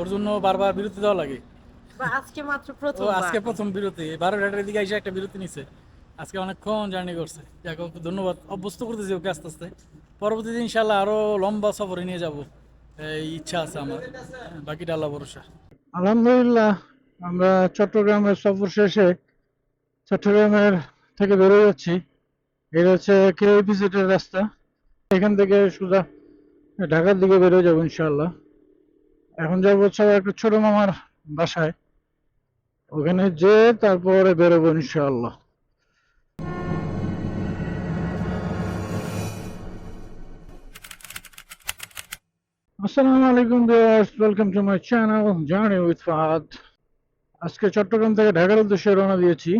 ওর জন্য বারবার বিরতি দেওয়া লাগে। আজকে মাত্র প্রথম আজকে প্রথম বিরতি। বারো ঘাটের দিকে এসে একটা বিরতি নিছে। আজকে অনেকক্ষণ জার্নি করছে। যাক ওকে ধন্যবাদ। অভ্যস্ত করতেছি ওকে আস্তে আস্তে। পরবর্তী দিন ইনশাল্লাহ আরও লম্বা সফরে নিয়ে যাব। এই ইচ্ছা আছে আমার। বাকিটা আল্লাহ ভরসা। আলহামদুলিল্লাহ আমরা চট্টগ্রামের সফর শেষে চট্টগ্রামের থেকে বেরোয় যাচ্ছি। এটা হচ্ছে কেপিসেটের রাস্তা। এখান থেকে সোজা ঢাকার দিকে বেরোয় যাব ইনশাল্লাহ এখন যাব আবার একটা ছোট মামার বাসায়। ওখানে যে তারপরে বেরোবো ইনশাল্লাহ আসসালামু আলাইকুম viewers welcome to my channel journey with Fahad আজকে চট্টগ্রাম থেকে ঢাকার উদ্দেশ্যে রওনা দিয়েছি।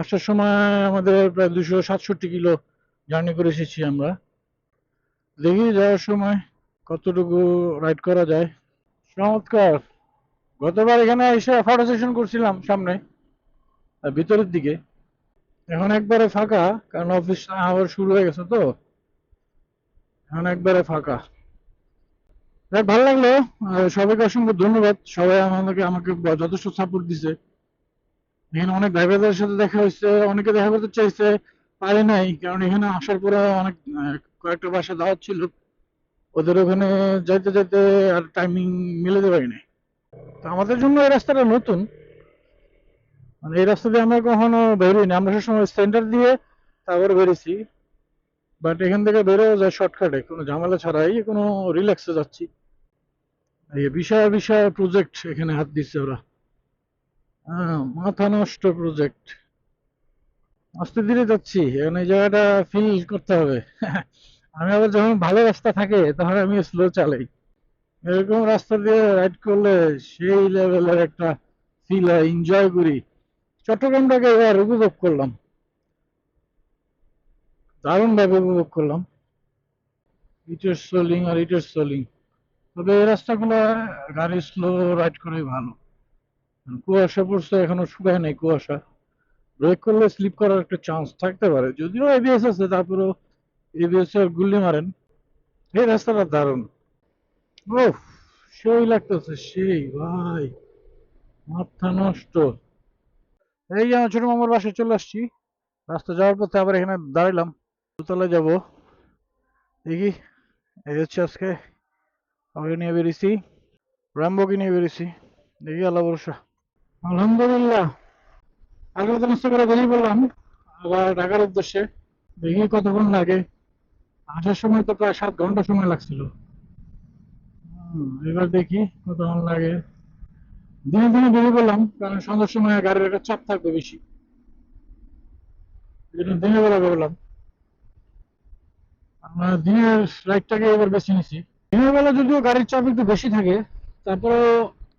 আসার সময় আমাদের প্রায় দুশো সাতষট্টি কিলো জার্নি করে এসেছি আমরা। দেখি যাওয়ার সময়। কতটুকু রাইড করা যায়? চমৎকার। গতবার এখানে এসে ফটো সেশন করছিলাম সামনে ভিতরের দিকে। এখন একবারে ফাঁকা, কারণ অফিস আবার শুরু হয়ে গেছে তো। এখন একবারে ফাঁকা। যাক, ভালো লাগল। সবাইকে অসংখ্য ধন্যবাদ। সবাই আমাকে আমাকে যথেষ্ট সাপোর্ট দিছে। এখানে অনেক ড্রাইভারদের সাথে দেখা হয়েছে, অনেকে দেখা করতে চাইছে, পারে নাই। কারণ এখানে আসার পরে অনেক কয়েকটা বাসা দাওয়াত ছিল। ওদের ওখানে যাইতে যাইতে আর টাইমিং মিলাতে নাই। তো আমাদের জন্য এই রাস্তাটা নতুন। মানে এই রাস্তা দিয়ে আমরা কখনো বেরোইনি আমরা সবসময় সেন্টার দিয়ে তারপরে বেরিয়েছি বাট এখান থেকে বেরোয় যায় শর্টকাটে কোনো ঝামেলা ছাড়াই কোনো রিল্যাক্সে যাচ্ছি। এই বিশাল প্রজেক্ট এখানে হাত দিচ্ছে ওরা। হ্যাঁ মাথা নষ্ট প্রজেক্ট আস্তে ধীরে যাচ্ছি। এখন এই জায়গাটা ফিল করতে হবে। আমি আবার যখন ভালো রাস্তা থাকে, তখন আমি স্লো চালাই। এরকম রাস্তা দিয়ে রাইড করলে সেই লেভেলের একটা ফিল হয় এনজয় করি। চট্টগ্রামটাকে এবার উপভোগ করলাম। দারুণ ভাবে উপভোগ করলাম। ইটের সোলিং আর ইটের সোলিং তবে এই রাস্তাগুলো গাড়ি স্লো রাইড করাই ভালো। কুয়াশা পড়ছে, এখনও শুকায় নাই কুয়াশা। ব্রেক করলে স্লিপ করার একটা চান্স থাকতে পারে। যদিও এবিএস আছে, তারপরেও এবিএস এর গুল্লি মারেন। এই রাস্তাটা দারুণ। ও সেই লাগতেছে, সেই, ভাই, মাথা নষ্ট। এই যে আমার ছোট মামার বাসায় চলে আসছি। রাস্তা যাওয়ার পথে আবার এখানে দাঁড়াইলাম। যাব। দেখি, এই হচ্ছে আজকে আমাকে নিয়ে বেরিয়েছি। র্যাম্বোকে নিয়ে বেরিয়েছি। দেখি, আল্লাহ ভরসা। আলহামদুলিল্লাহ। আগে তো নষ্ট করে বেরিয়ে পড়লাম, আবার ঢাকার উদ্দেশ্যে। দেখি কতক্ষণ লাগে। আসার সময় তো প্রায় সাত ঘণ্টা সময় লাগছিল। এবার দেখি কতক্ষণ লাগে। দিনে দিনে বেরিয়ে পড়লাম কারণ সন্ধ্যার সময় গাড়ির একটা চাপ থাকবে বেশি। দিনের বেলা বেরোলাম আমরা দিনের রাইডটাকে এবার বেছে নিছি। দিনের বেলা যদিও গাড়ির চাপ একটু বেশি থাকে, তারপরেও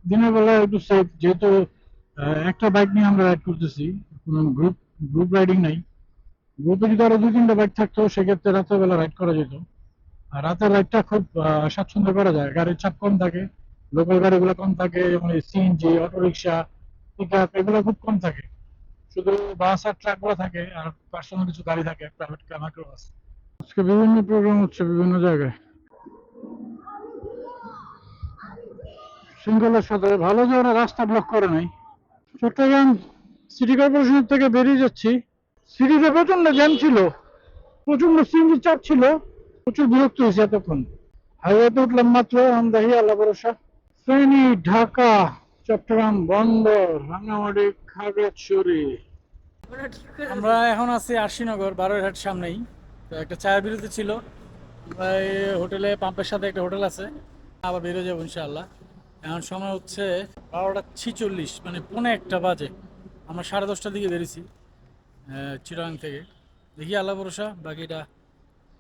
দিনের বেলা একটু সেফ যেহেতু একটা বাইক নিয়ে আমরা রাইড করতেছি, কোনো গ্রুপ গ্রুপ রাইডিং নাই। গ্রুপে যদি আরও দুই, তিনটা বাইক থাকতো, সেক্ষেত্রে রাতের বেলা রাইড করা যেত। আর রাতের রাইডটা খুব স্বাচ্ছন্দ্য করা যায়। গাড়ির চাপ কম থাকে লোকাল গাড়িগুলো কম থাকে, যেমন CNG auto rickshaw pick up এগুলো খুব কম থাকে। শুধু বাস আর ট্রাকগুলো থাকে, আর পার্সোনাল কিছু গাড়ি থাকে প্রাইভেট কার মাইক্রো বাস আজকে বিভিন্ন প্রোগ্রাম হচ্ছে বিভিন্ন জায়গায়। শৃঙ্খলার সাথে ভালো যে ওরা রাস্তা ব্লক করে নাই। চট্টগ্রাম সিটি কর্পোরেশনের থেকে বেরিয়ে যাচ্ছি। সিটিতে প্রচণ্ড জ্যাম ছিল। প্রচণ্ড সিএনজি চাপ ছিল। প্রচুর বিরক্ত হয়েছে এতক্ষণ। হাইওয়েতে উঠলাম মাত্র আমদাহি আল্লাহ ভরসা। ফেনী, ঢাকা, চট্টগ্রাম বন্দর, রাঙামাটি, খাগড়াছড়ি। আমরা এখন আছি আরশিনগর বারোরহাট সামনেই। তো একটা চায়ের বিরতি ছিল। আমরা এই হোটেলে, পাম্পের সাথে একটা হোটেল আছে। আবার বেরো যাব ইনশাআল্লাহ। এখন সময় হচ্ছে বারোটা ছিচল্লিশ মানে পৌনে একটা বাজে। আমরা সাড়ে দশটার দিকে বেরিয়েছি। চিরাং থেকে। দেখি আল্লাহ ভরসা বাকিটা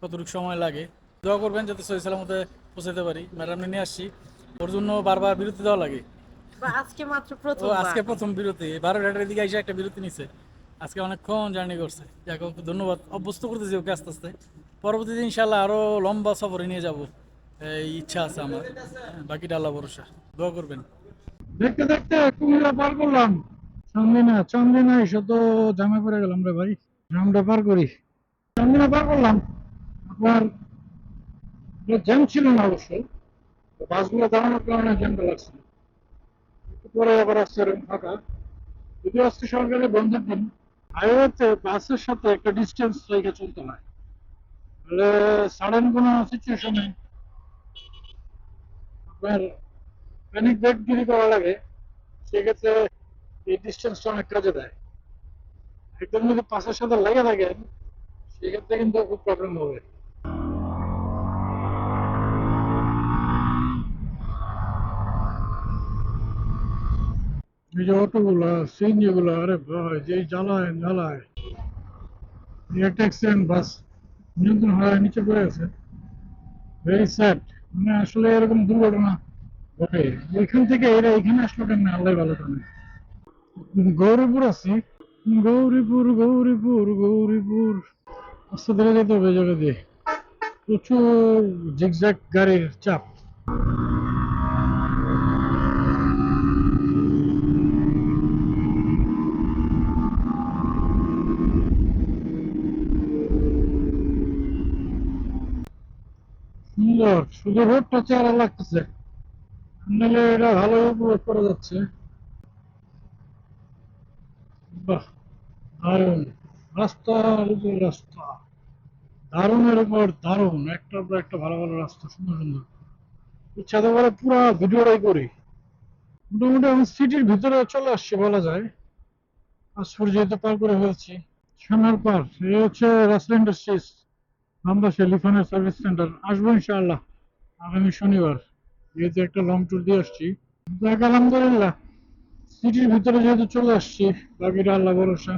কতটুকু সময় লাগে। দোয়া করবেন যাতে সহি সালামতে পৌঁছাতে পারি। ম্যাডাম নিয়ে আসছি। ওর জন্য বারবার বিরতি দেওয়া লাগে। আজকে মাত্র প্রথম আজকে প্রথম বিরতি। দিকে এসে একটা বিরতি নিছে। আজকে অনেকক্ষণ জার্নি করছে। যাক ওকে ধন্যবাদ। অভ্যস্ত করতেছি ওকে আস্তে আস্তে। পরবর্তী দিন ইনশাল্লাহ আরও লম্বা সফরে নিয়ে যাব। এই ইচ্ছা আছে আমার। বাকিটা আল্লাহ ভরসা। দোয়া করবেন। দেখতে দেখতে কুমিল্লা পার করলাম। চান্দিনা চান্দিনা এসে তো জামা পড়ে গেলাম রে ভাই। জামটা পার করি। চান্দিনা পার করলাম। আপনার জ্যাম ছিল না অবশ্যই বাসগুলো দাঁড়ানোর কারণে জ্যামটা লাগছে পরে আবার আসছে ফাঁকা। যদিও আজকে সরকারে বন্ধের দিন হাইওয়েতে বাসের সাথে একটা ডিস্টেন্স রেখে চলতে হয়। তাহলে সাডেন কোনো সিচুয়েশনে আপনার প্যানিক ব্রেকগিরি করা লাগে। সেক্ষেত্রে এই ডিস্টেন্সটা অনেক কাজে দেয়। একদম যদি পাশের সাথে লেগে থাকেন, সেক্ষেত্রে কিন্তু খুব প্রবলেম হবে। এই যে অটোগুলা আরে ভাই, যে জ্বালায় জ্বালায়। অ্যাক্সিডেন্ট বাস নিয়ন্ত্রণ হারায়, নিচে পড়ে আছে। ভেরি স্যাড মানে আসলে এরকম দুর্ঘটনা ঘটে। এখান থেকে এরা এখানে আসলো কেন? আল্লাহ ভালো জানে। গৌরীপুর আছি। গৌরীপুর গৌরীপুর গৌরীপুর। আস্তে ধীরে যেতে হবে জায়গা দিয়ে। প্রচুর জিগজ্যাগ গাড়ির চাপ। সুন্দর শুধু রোডটা চেহারা লাগতেছে। নাহলে এটা ভালো উপভোগ করা যাচ্ছে। বাহ উপর রাস্তা দারুণের উপর একটার পর একটা ভালো ভালো রাস্তা, সুন্দর সুন্দর। ইচ্ছা তো পুরো ভিডিওটাই করি। মোটামুটি আমি সিটির ভিতরে চলে আসছি বলা যায়। আসফুর যেহেতু পার করে ফেলছি। সামনের পার, এই হচ্ছে রাস্তা ইন্ডাস্ট্রিজ। আমবাসে লিফানের সার্ভিস সেন্টার। আসব ইনশাআল্লাহ আগামী শনিবার। যেহেতু একটা লং ট্যুর দিয়ে আসছি। আলহামদুলিল্লাহ। সিটির ভিতরে যেহেতু চলে আসছি, বাকিটা আল্লাহ ভরসা।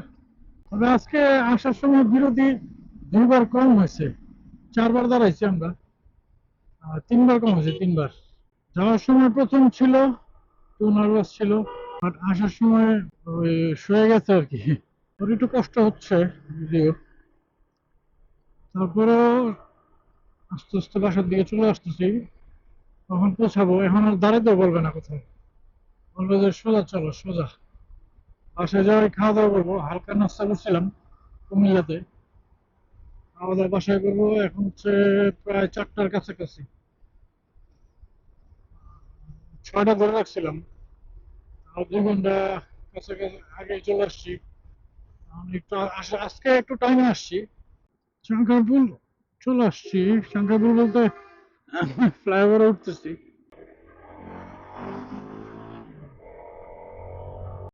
তবে আজকে আসার সময় বিরতি দুইবার কম হয়েছে। চারবার দাঁড়াইছি আমরা। তিনবার কম হয়েছে, তিনবার। যাওয়ার সময় প্রথম ছিল, একটু নার্ভাস ছিল বাট আসার সময় ওই শুয়ে গেছে আর কি। ওর একটু কষ্ট হচ্ছে যদিও। তারপরেও আস্তে আস্তে বাসার দিকে চলে আসতেছি। তখন পৌঁছাবো। এখন আর দাঁড়াতেও বলবে না কোথাও। বলবে যে, সোজা চলো, সোজা। বাসায় যাওয়াই খাওয়া দাওয়া করব। হালকা নাস্তা করছিলাম কুমিল্লাতে। খাওয়া দাওয়া বাসায় করব, এখন হচ্ছে প্রায় চারটার কাছাকাছি। ছয়টা ধরে রাখছিলাম। আর দুই ঘণ্টা কাছাকাছি আগে চলে আসছি। একটু আজকে একটু টাইমে আসছি। শঙ্করপুর চলে আসছি। শঙ্করপুর বলতে ফ্লাইওভারে উঠতেছি।